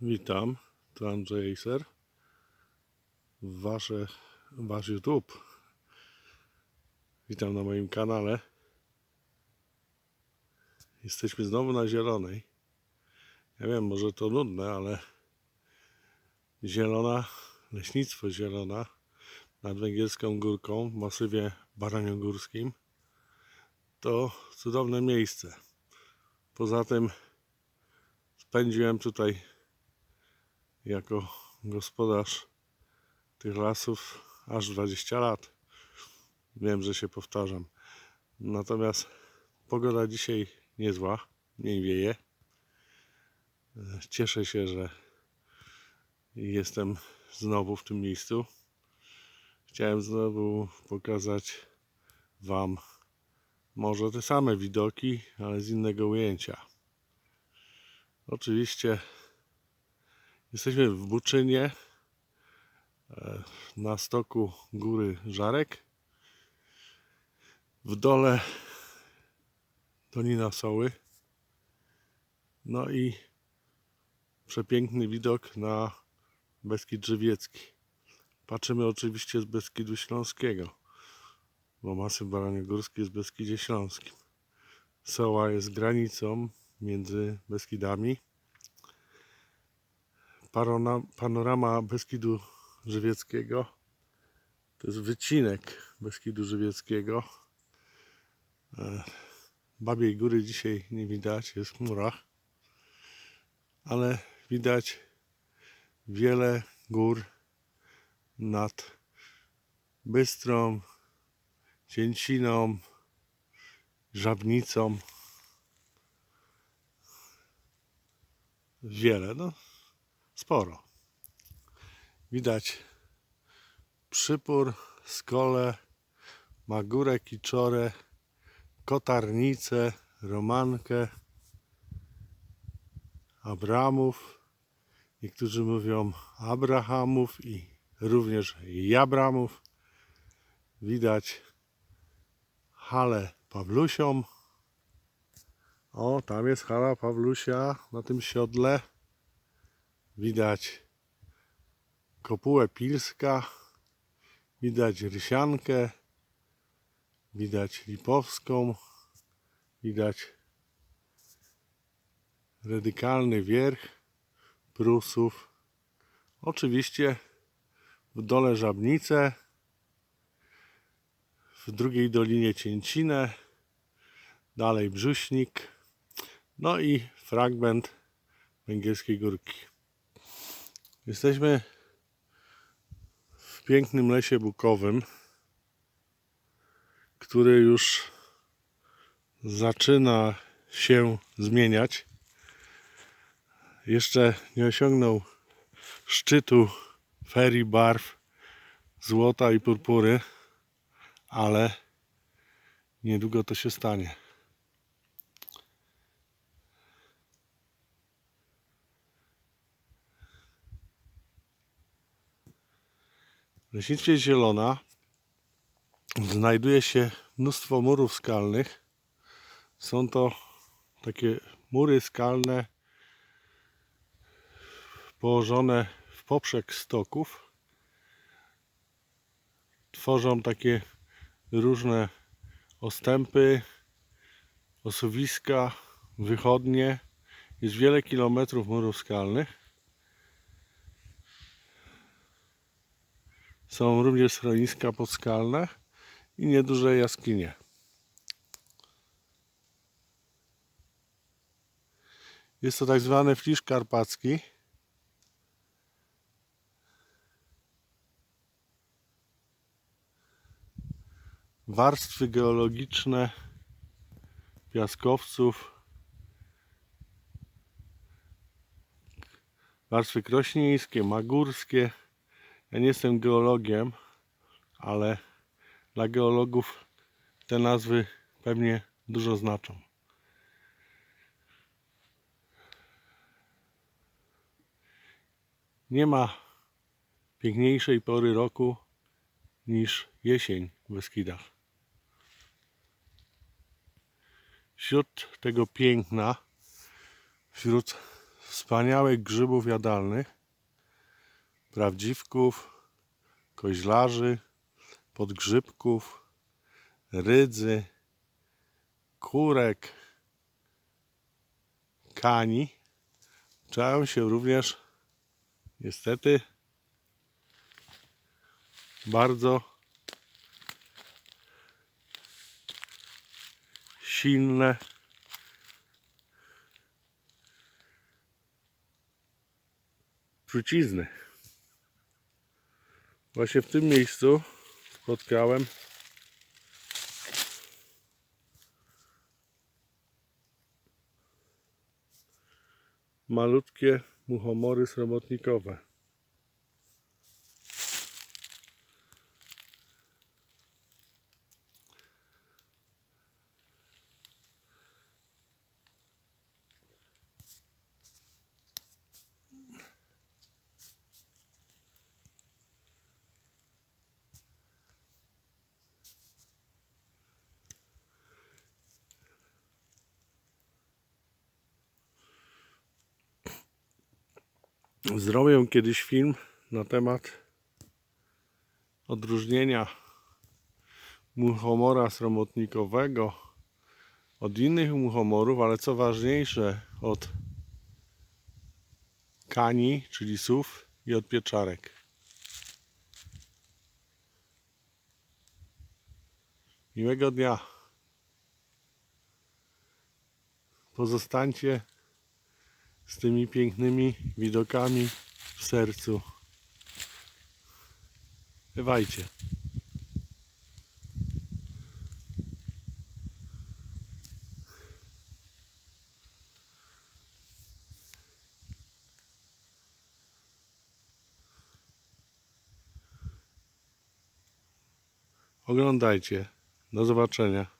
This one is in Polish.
Witam, to Andrzej Acer. Wasze, wasz YouTube. Witam na moim kanale. Jesteśmy znowu na Zielonej. Ja wiem, może to nudne, ale Zielona, leśnictwo Zielona nad Węgierską Górką w masywie baraniogórskim to cudowne miejsce. Poza tym spędziłem tutaj jako gospodarz tych lasów aż 20 lat. Wiem, że się powtarzam. Natomiast pogoda dzisiaj niezła, mniej wieje. Cieszę się, że jestem znowu w tym miejscu. Chciałem znowu pokazać Wam może te same widoki, ale z innego ujęcia. Oczywiście jesteśmy w Buczynie e, na stoku góry Żarek. W dole Dolina Soły. No i przepiękny widok na Beskid Żywiecki. Patrzymy oczywiście z Beskidu Śląskiego, bo Masyw Baraniogórski jest w Beskidzie Śląskim. Soła jest granicą między Beskidami. Panorama Beskidu Żywieckiego to jest wycinek Beskidu Żywieckiego. E, Babiej Góry dzisiaj nie widać, jest w chmurach, ale widać wiele gór nad Bystrą, Cięciną, Żabnicą. Wiele, no sporo. Widać Przypór, Skole, Magurę, Kiczorę, Kotarnicę, Romankę, Abramów. Niektórzy mówią Abrahamów i również Jabramów. Widać halę Pawlusią. O, tam jest hala Pawlusia na tym siodle. Widać kopułę Pilska. Widać Rysiankę. Widać Lipowską. Widać radykalny wierch Prusów. Oczywiście w dole Żabnicę. W drugiej dolinie Cięcinę. Dalej Brzuśnik. No i fragment Węgierskiej Górki. Jesteśmy w pięknym lesie bukowym, który już zaczyna się zmieniać. Jeszcze nie osiągnął szczytu ferii barw złota i purpury, ale niedługo to się stanie. W leśnictwie Zielona znajduje się mnóstwo murów skalnych. Są to takie mury skalne położone w poprzek stoków. Tworzą takie różne ostępy, osuwiska, wychodnie. Jest wiele kilometrów murów skalnych. Są również schroniska podskalne i nieduże jaskinie. Jest to tak zwany flisz karpacki. Warstwy geologiczne piaskowców, warstwy krośnieńskie, magórskie. Ja nie jestem geologiem, ale dla geologów te nazwy pewnie dużo znaczą. Nie ma piękniejszej pory roku niż jesień w Beskidach. Wśród tego piękna, wśród wspaniałych grzybów jadalnych, prawdziwków, koźlarzy, podgrzybków, rydzy, kurek, kani. Czają się również niestety bardzo silne trucizny. Właśnie w tym miejscu spotkałem malutkie muchomory sromotnikowe. Zrobię kiedyś film na temat odróżnienia muchomora sromotnikowego od innych muchomorów, ale co ważniejsze od kani, czyli sów i od pieczarek. Miłego dnia. Pozostańcie z tymi pięknymi widokami w sercu. Bywajcie. Oglądajcie. Do zobaczenia.